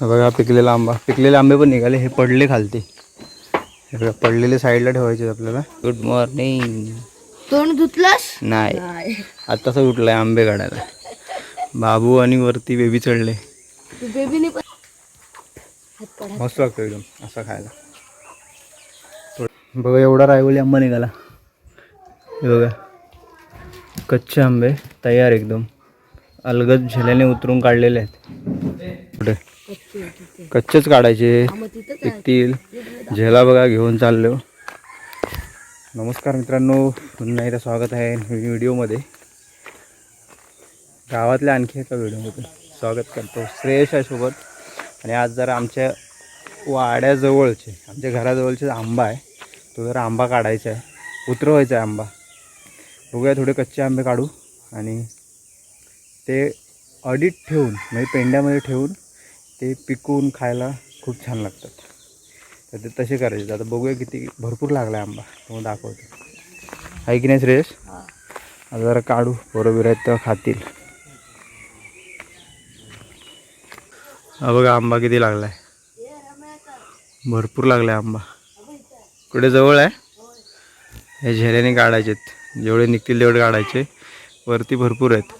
बघा पिकलेला आंबा. पिकलेले आंबे पण निघाले. हे पडले खालती. हे बघा पडलेले साईडला ठेवायचे आपल्याला. गुड मॉर्निंग तोंड धुतलास? नाही. आत्ताच उठलाय आंबे काढायला. बाबू आणि वरती बेबी चढले. तू बेबीने मस्त लागतो एकदम असा खायला. बघा एवढा रायवली आंबा निघाला. हे बघा. कच्चे आंबे तयार एकदम. अलगद झेल्याने उतरून काढलेले आहेत. कुठे कच्चेच काढायचे. मग पिकतील झेला बघा घेऊन चाललो. नमस्कार मित्रांनो. पुन्हा एकदा स्वागत आहे व्हिडिओमध्ये. गावातल्या आणखी एका व्हिडिओमध्ये स्वागत करतो. श्रेयश आहे सोबत. आणि आज जरा आमच्या वाड्याजवळचे आमच्या घराजवळचे आंबा आहे तो जरा आंबा काढायचा आहे. उतरवायचा आहे आंबा. बघूया थोडे कच्चे आंबे काढू. आणि ते अडीट ठेवून म्हणजे पेंड्यामध्ये ठेवून ते पिकवून खायला खूप छान लागतात. तर ते तसे करायचे. आता बघूया किती भरपूर लागला आहे आंबा. तो दाखवतो. आहे की नाही श्रेयस? आता जरा काढू. बरोबर आहेत तेव्हा खातील. हा बघा आंबा किती लागला आहे भरपूर लागला आहे आंबा. कुठे जवळ आहे? हे झेल्याने काढायचे जेवढे निघतील तेवढे काढायचे. वरती भरपूर आहेत.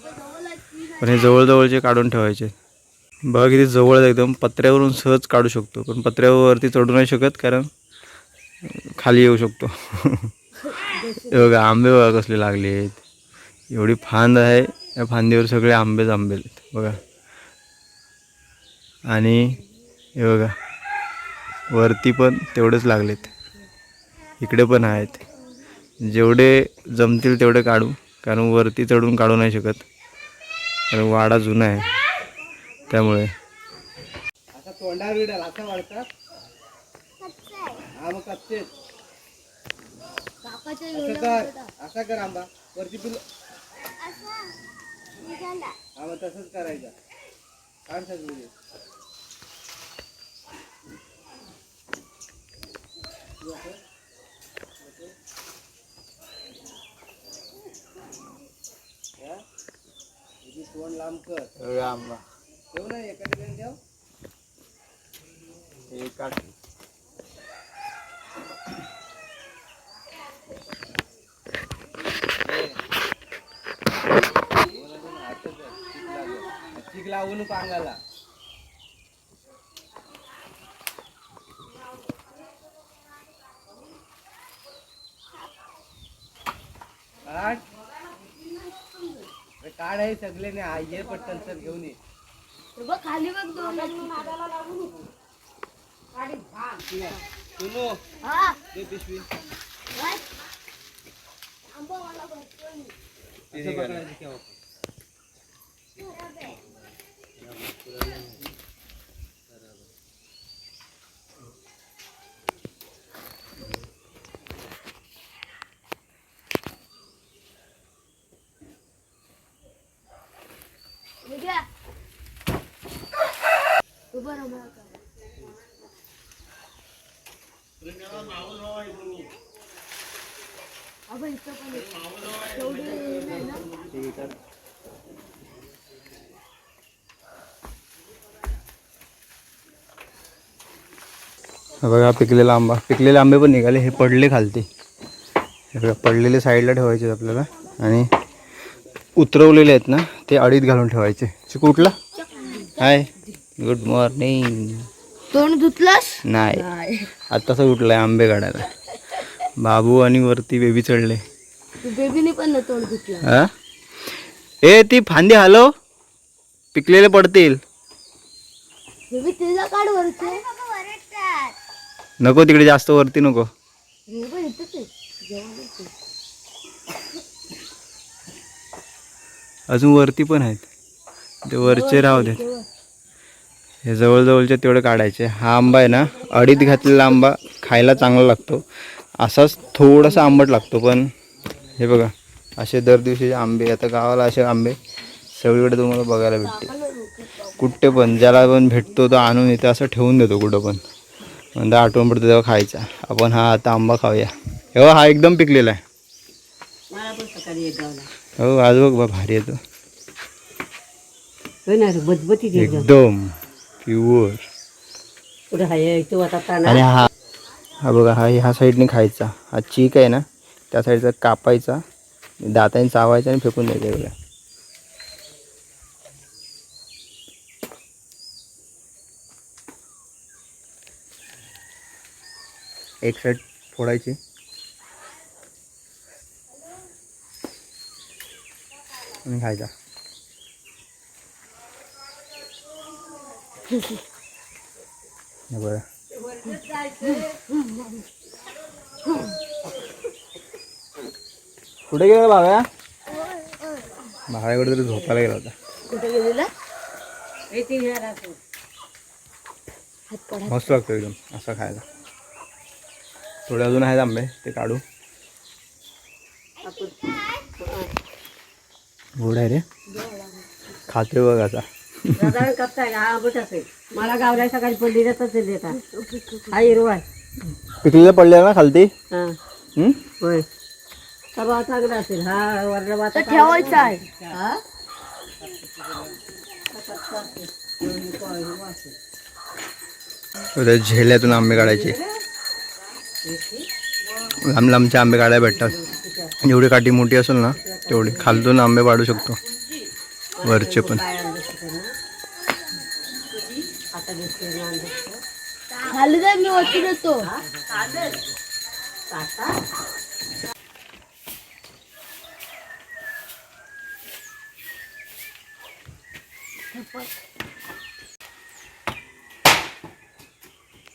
पण हे जवळजवळचे काढून ठेवायचे. बघा किती जवळ एकदम पत्र्यावरून सहज काढू शकतो. पण पत्र्यावरती चढू नाही शकत कारण खाली येऊ शकतो. बघा आंबे बघा कसले लागले आहेत. एवढी फांद आहे या फांदीवर सगळे आंबेच आंबे आहेत. बघा. आणि हे बघा वरती पण तेवढेच लागलेत. इकडे पण आहेत. जेवढे जमतील तेवढे काढू कारण वरती चढून काढू नाही शकत. कारण वाडा जुना आहे. त्यामुळे. असा तोंडावर विडाल असा वाढतात हा मग असं कर असा कर आंबा. वरती पिल हा मग तसंच करायचं. काढ सगळी तोंड लांब कर. आंबा ठेव ना एका ठिकाणी ठेव. चिक लावू नको अंगाला अरे काढ आहे सगळे ने ये पटकन सर घेऊन ये. बघ खाली बघ दोन. सुनो. हा. दे पिशवी. असं पकडायचं केव्हा पण. हे घ्या. उभं राहा मला करा. अबे, इथं पण आहे. तेवढी हे नाही ना. हा बघा पिकलेला आंबा. पिकलेले आंबे पण निघाले. हे पडले खालती. हे बघा पडलेले साईडला ठेवायचे आपल्याला. आणि उतरवलेले आहेत ना ते अडीत घालून ठेवायचे. चिकू उठला? हाय गुड मॉर्निंग तोंड धुतलास? नाही. आत्ताच उठलाय आंबे काढायला. बाबू आणि वरती बेबी चढले. तू बेबीने पण ना तोंड धुतला. हा? ए ती फांदी हलव पिकलेले पडतील. बेबी तिला काढ वरचे नको तिकडे जास्त वरती नको. हे. अजून वरती पण आहेत. ते वरचे राहू देत. हे जवळजवळचे तेवढे काढायचे. हा आंबा आहे ना अडीत घातलेला आंबा खायला चांगला लागतो. असाच थोडासा आंबट लागतो पण हे बघा असे दर दिवशीचे आंबे आता गावाला असे आंबे सगळीकडे तुम्हाला बघायला भेटते कुठे पण ज्याला पण भेटतो तो आणून इथे असं ठेवून देतो कुठं पण. म्हणजे आठवण पडतो तेव्हा खायचा. आपण हा आता आंबा खाऊया. हो हा एकदम पिकलेला आहे. हो आज बघ बा भारी येतो एकदम. प्युअर. आणि हा हा बघा हा ह्या साईडने खायचा. हा चीक आहे ना त्या साईडचा कापायचा दाताने चावायचा आणि फेकून द्यायचा एवढ्या एक साईड फोडायची. आणि खायचा. बघा. कुठे गेला बाबा? भाड्याकडे तरी झोपायला गेला होता. कुठे गेलेला? मस्त लागतो एकदम असं खायला. थोडे अजून आहेत आंबे ते काढू. गोड आहे रे. खाते बघ आता. साधारण कापताय हा आंबट असेल मला गावला सकाळी पडली जातच देता हा हिरवा आहे. पिकलेलं पडलेलं ना खालती? हा. हम्म? होय. सभा चांगला असेल. हा वर्ण ठेवायचा आहे. हा? तर त्या झेल्यातून आंबे काढायचे. लांब लांबचे आंबे काढायला भेटतात. जेवढी काठी मोठी असेल ना तेवढी खालतून आंबे पाडू शकतो. वरचे पण. खाली जाय मी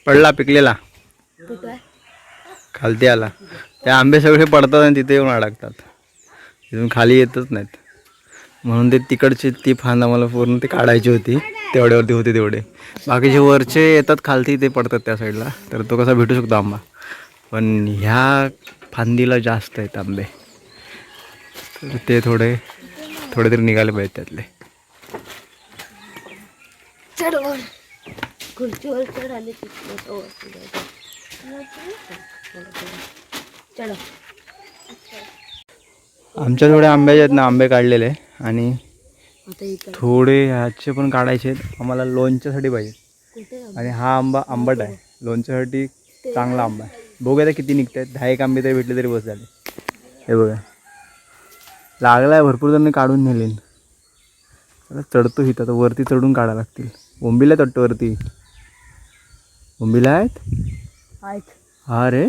पडला पिकलेला खालती आला. ते आंबे सगळे पडतात आणि तिथे येऊन अडकतात. तिथून खाली येतच नाहीत. म्हणून ते तिकडची ती फांद आम्हाला पूर्ण ते काढायची होती. तेवढ्यावरती होते तेवढे. बाकीचे वरचे येतात खालती ते पडतात त्या साईडला. तर तो कसा भेटू शकतो आंबा. पण ह्या फांदीला जास्त आहेत आंबे. तर ते थोडे थोडे तरी निघाले पाहिजेत त्यातले. आमच्या थोडे आंब्याचे आहेत ना आंबे काढलेले. आणि थोडे ह्याचे पण काढायचे आहेत. आम्हाला लोणच्यासाठी पाहिजे. आणि हा आंबा आंबट आहे. लोणच्यासाठी चांगला आंबा आहे. बघूया किती निघत आहेत दहा एक आंबे तरी भेटले तरी बस झाले. हे बघा. लागला आहे भरपूर जण काढून नेले आता चढतो इथं आता वरती चढून काढायला लागतील. बोंबीला चढतो वरती. आहेत? आहेत. हा रे.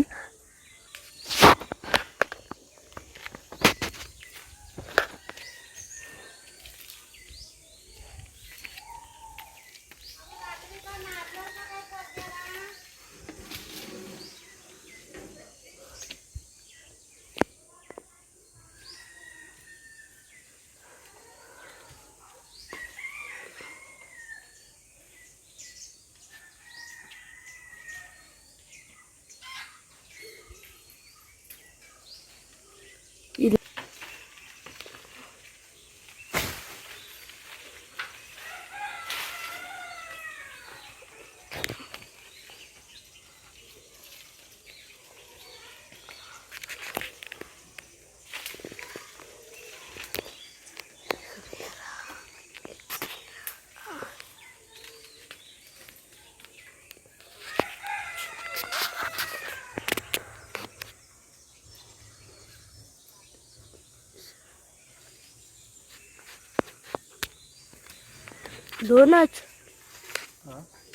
दोनच.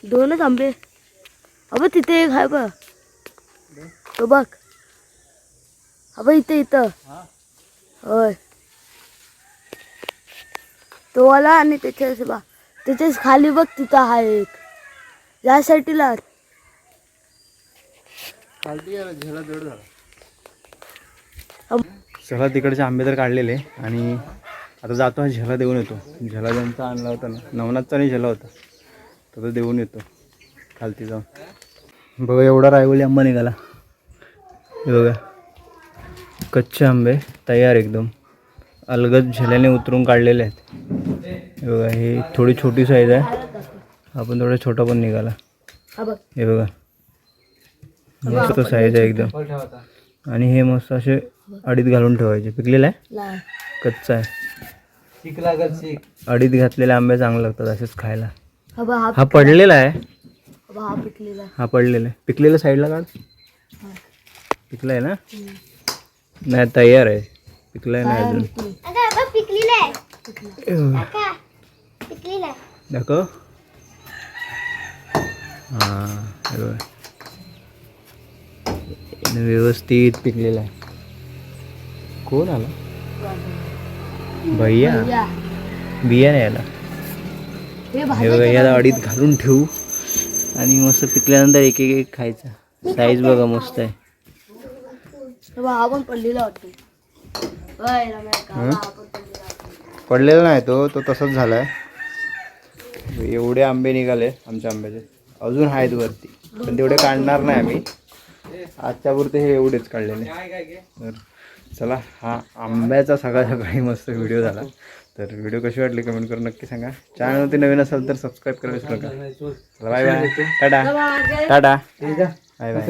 दोनच आंबे. अबे तिथे एक आहे बघ. तो बघ. अबे इथे इथं. होय. तो वाला आणि त्याच्याच बा त्याच्याच खाली बघ तिथं आहे एक. या साईडला सगळा तिकडचे आंबे तर काढलेले आणि आता जातो हा झेला देऊन येतो. झेला ज्यांचा आणला होता ना नवनाथचा नाही झेला होता. तो तो देऊन येतो खालती जाऊन. बघा एवढा रायवली आंबा निघाला. हे बघा. कच्चे आंबे तयार एकदम. अलगद झेल्याने उतरून काढलेले आहेत. हे बघा ही थोडी छोटी साईज आहे. हा पण थोडा छोटा पण निघाला. हा बघ. मस्त साईज आहे एकदम. आणि हे मस्त असे अडीत घालून ठेवायचे. पिकलेलं आहे? कच्चा आहे. शिक लागत शिक. अडीत घातलेले आंबे चांगले लागतात असेच खायला. हा बा हा हा पडलेला आहे. हा हा पिकलेला. हा पडलेला आहे. पिकलेला साईडला काढ. पिकला आहे ना? नाही तयार आहे. पिकलाय नाही अजून. दाखव. हा हे बघ. यानं व्यवस्थित पिकलेला आहे. कोण आला? भैया. बिया नाही आला हे बघा याला अडीत घालून ठेवू. आणि मस्त पिकल्यानंतर एक एक एक खायचा. साईज बघा मस्त आहे. पडलेला नाही तो तो तसाच झालाय. एवढे आंबे निघाले आमच्या आंब्याचे. अजून आहेत वरती पण तेवढे काढणार नाही आम्ही. आजच्या पुरते हे एवढेच काढलेले. चला हा आंब्याचा सकाळ सकाळी मस्त व्हिडिओ झाला. तर व्हिडिओ कशी वाटली कमेंट करून नक्की सांगा. चॅनलवरती नवीन असेल तर सबस्क्राईब करायला विसरू नका. Bye bye tata tata bye bye